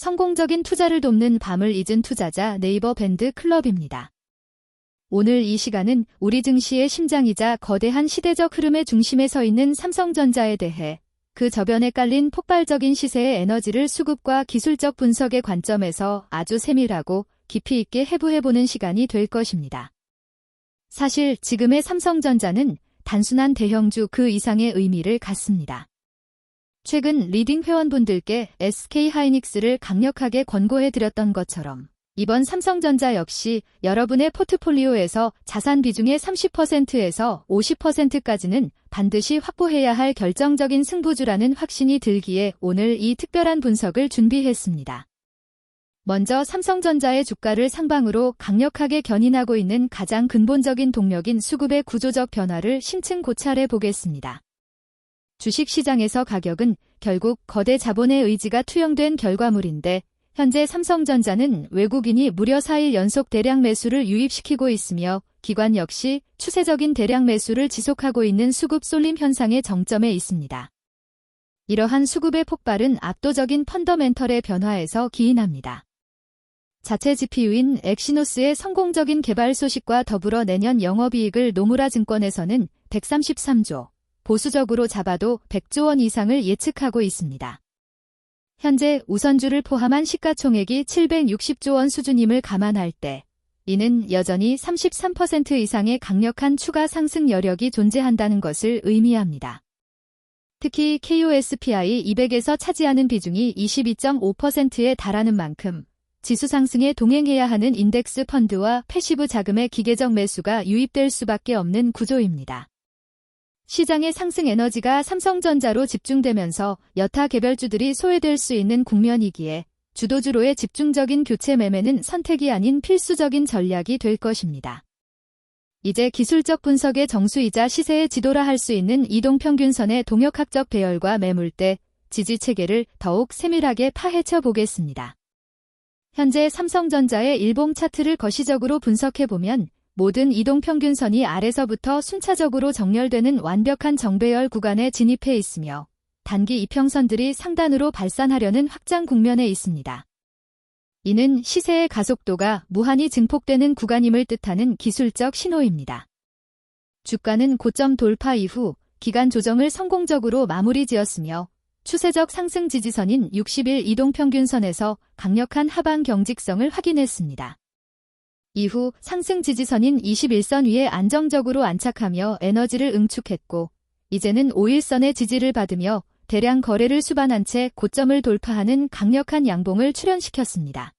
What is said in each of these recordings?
성공적인 투자를 돕는 밤을 잊은 투자자 네이버 밴드 클럽입니다. 오늘 이 시간은 우리 증시의 심장이자 거대한 시대적 흐름의 중심에 서 있는 삼성전자에 대해 그 저변에 깔린 폭발적인 시세의 에너지를 수급과 기술적 분석의 관점에서 아주 세밀하고 깊이 있게 해부해보는 시간이 될 것입니다. 사실 지금의 삼성전자는 단순한 대형주 그 이상의 의미를 갖습니다. 최근 리딩 회원분들께 SK 하이닉스를 강력하게 권고해드렸던 것처럼 이번 삼성전자 역시 여러분의 포트폴리오에서 자산 비중의 30%에서 50%까지는 반드시 확보해야 할 결정적인 승부주라는 확신이 들기에 오늘 이 특별한 분석을 준비했습니다. 먼저 삼성전자의 주가를 상방으로 강력하게 견인하고 있는 가장 근본적인 동력인 수급의 구조적 변화를 심층 고찰해 보겠습니다. 주식시장에서 가격은 결국 거대 자본의 의지가 투영된 결과물인데 현재 삼성전자는 외국인이 무려 4일 연속 대량 매수를 유입시키고 있으며 기관 역시 추세적인 대량 매수를 지속하고 있는 수급 쏠림 현상의 정점에 있습니다. 이러한 수급의 폭발은 압도적인 펀더멘털의 변화에서 기인합니다. 자체 GPU인 엑시노스의 성공적인 개발 소식과 더불어 내년 영업이익을 노무라 증권에서는 133조, 보수적으로 잡아도 100조 원 이상을 예측하고 있습니다. 현재 우선주를 포함한 시가총액이 760조 원 수준임을 감안할 때 이는 여전히 33% 이상의 강력한 추가 상승 여력이 존재한다는 것을 의미합니다. 특히 KOSPI 200에서 차지하는 비중이 22.5%에 달하는 만큼 지수 상승에 동행해야 하는 인덱스 펀드와 패시브 자금의 기계적 매수가 유입될 수밖에 없는 구조입니다. 시장의 상승 에너지가 삼성전자로 집중되면서 여타 개별주들이 소외될 수 있는 국면이기에 주도주로의 집중적인 교체 매매는 선택이 아닌 필수적인 전략이 될 것입니다. 이제 기술적 분석의 정수이자 시세의 지도라 할 수 있는 이동평균선의 동역학적 배열과 매물대, 지지 체계를 더욱 세밀하게 파헤쳐 보겠습니다. 현재 삼성전자의 일봉 차트를 거시적으로 분석해보면 모든 이동평균선이 아래서부터 순차적으로 정렬되는 완벽한 정배열 구간에 진입해 있으며 단기 이평선들이 상단으로 발산하려는 확장 국면에 있습니다. 이는 시세의 가속도가 무한히 증폭되는 구간임을 뜻하는 기술적 신호입니다. 주가는 고점 돌파 이후 기간 조정을 성공적으로 마무리 지었으며 추세적 상승 지지선인 60일 이동평균선에서 강력한 하방 경직성을 확인했습니다. 이후 상승 지지선인 21선 위에 안정적으로 안착하며 에너지를 응축했고 이제는 5일선의 지지를 받으며 대량 거래를 수반한 채 고점을 돌파하는 강력한 양봉을 출현시켰습니다.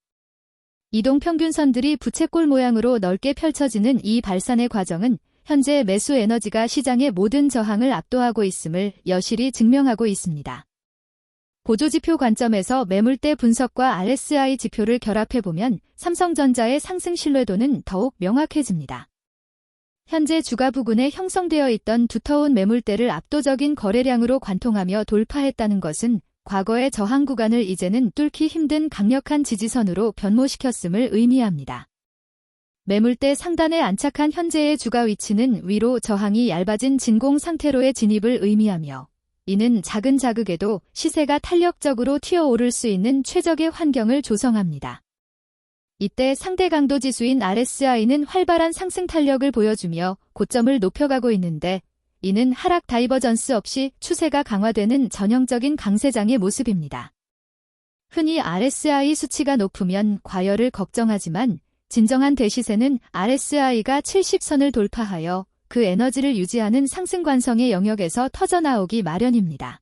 이동평균선들이 부채꼴 모양으로 넓게 펼쳐지는 이 발산의 과정은 현재 매수 에너지가 시장의 모든 저항을 압도하고 있음을 여실히 증명하고 있습니다. 보조지표 관점에서 매물대 분석과 RSI 지표를 결합해보면 삼성전자의 상승 신뢰도는 더욱 명확해집니다. 현재 주가 부근에 형성되어 있던 두터운 매물대를 압도적인 거래량으로 관통하며 돌파했다는 것은 과거의 저항 구간을 이제는 뚫기 힘든 강력한 지지선으로 변모시켰음을 의미합니다. 매물대 상단에 안착한 현재의 주가 위치는 위로 저항이 얇아진 진공 상태로의 진입을 의미하며 이는 작은 자극에도 시세가 탄력적으로 튀어오를 수 있는 최적의 환경을 조성합니다. 이때 상대 강도 지수인 RSI는 활발한 상승 탄력을 보여주며 고점을 높여가고 있는데 이는 하락 다이버전스 없이 추세가 강화되는 전형적인 강세장의 모습입니다. 흔히 RSI 수치가 높으면 과열을 걱정하지만 진정한 대시세는 RSI가 70선을 돌파하여 그 에너지를 유지하는 상승관성의 영역에서 터져나오기 마련입니다.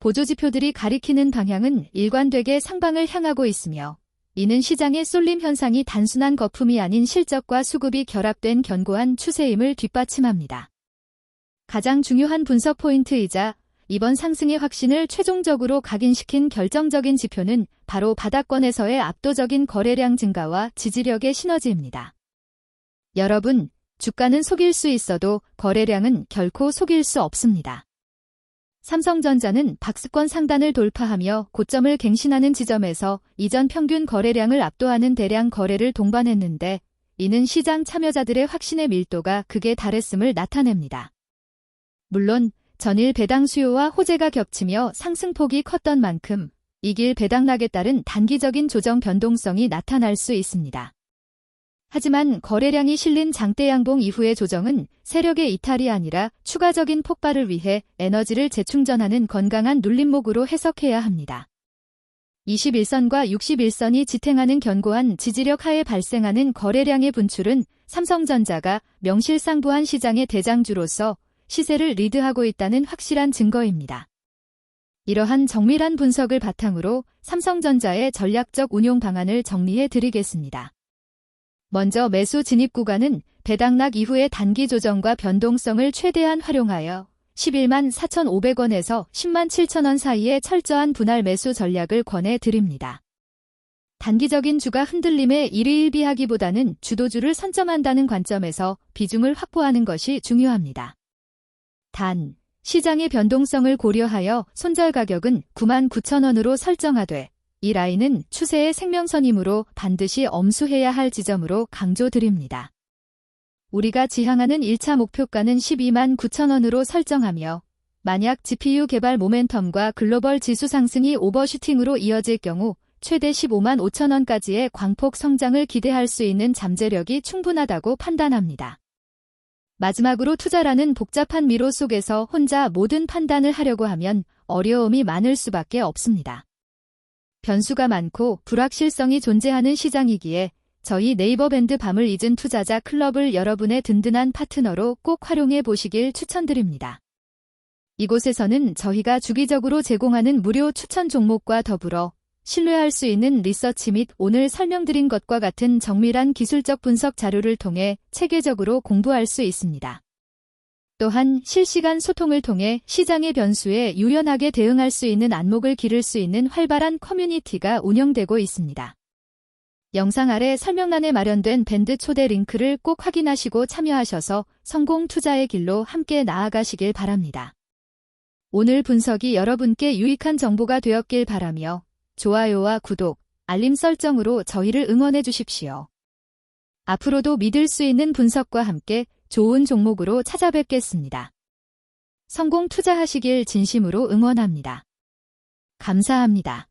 보조지표들이 가리키는 방향은 일관되게 상방을 향하고 있으며 이는 시장의 쏠림 현상이 단순한 거품이 아닌 실적과 수급이 결합된 견고한 추세임을 뒷받침합니다. 가장 중요한 분석 포인트이자 이번 상승의 확신을 최종적으로 각인시킨 결정적인 지표는 바로 바닥권에서의 압도적인 거래량 증가와 지지력의 시너지입니다. 여러분, 주가는 속일 수 있어도 거래량은 결코 속일 수 없습니다. 삼성전자는 박스권 상단을 돌파하며 고점을 갱신하는 지점에서 이전 평균 거래량을 압도하는 대량 거래를 동반했는데 이는 시장 참여자들의 확신의 밀도가 극에 달했음을 나타냅니다. 물론 전일 배당 수요와 호재가 겹치며 상승폭이 컸던 만큼 이길 배당락에 따른 단기적인 조정 변동성이 나타날 수 있습니다. 하지만 거래량이 실린 장대 양봉 이후의 조정은 세력의 이탈이 아니라 추가적인 폭발을 위해 에너지를 재충전하는 건강한 눌림목으로 해석해야 합니다. 21선과 61선이 지탱하는 견고한 지지력 하에 발생하는 거래량의 분출은 삼성전자가 명실상부한 시장의 대장주로서 시세를 리드하고 있다는 확실한 증거입니다. 이러한 정밀한 분석을 바탕으로 삼성전자의 전략적 운용 방안을 정리해 드리겠습니다. 먼저 매수 진입 구간은 배당락 이후의 단기 조정과 변동성을 최대한 활용하여 11만 4,500원에서 10만 7천원 사이의 철저한 분할 매수 전략을 권해 드립니다. 단기적인 주가 흔들림에 일희일비하기보다는 주도주를 선점한다는 관점에서 비중을 확보하는 것이 중요합니다. 단, 시장의 변동성을 고려하여 손절 가격은 9만 9천원으로 설정하되 이 라인은 추세의 생명선이므로 반드시 엄수해야 할 지점으로 강조드립니다. 우리가 지향하는 1차 목표가는 12만 9천원으로 설정하며 만약 GPU 개발 모멘텀과 글로벌 지수 상승이 오버슈팅으로 이어질 경우 최대 15만 5천원까지의 광폭 성장을 기대할 수 있는 잠재력이 충분하다고 판단합니다. 마지막으로 투자라는 복잡한 미로 속에서 혼자 모든 판단을 하려고 하면 어려움이 많을 수밖에 없습니다. 변수가 많고 불확실성이 존재하는 시장이기에 저희 네이버 밴드 밤을 잊은 투자자 클럽을 여러분의 든든한 파트너로 꼭 활용해 보시길 추천드립니다. 이곳에서는 저희가 주기적으로 제공하는 무료 추천 종목과 더불어 신뢰할 수 있는 리서치 및 오늘 설명드린 것과 같은 정밀한 기술적 분석 자료를 통해 체계적으로 공부할 수 있습니다. 또한 실시간 소통을 통해 시장의 변수에 유연하게 대응할 수 있는 안목을 기를 수 있는 활발한 커뮤니티가 운영되고 있습니다. 영상 아래 설명란에 마련된 밴드 초대 링크를 꼭 확인하시고 참여하셔서 성공 투자의 길로 함께 나아가시길 바랍니다. 오늘 분석이 여러분께 유익한 정보가 되었길 바라며 좋아요와 구독, 알림 설정으로 저희를 응원해 주십시오. 앞으로도 믿을 수 있는 분석과 함께 좋은 종목으로 찾아뵙겠습니다. 성공 투자하시길 진심으로 응원합니다. 감사합니다.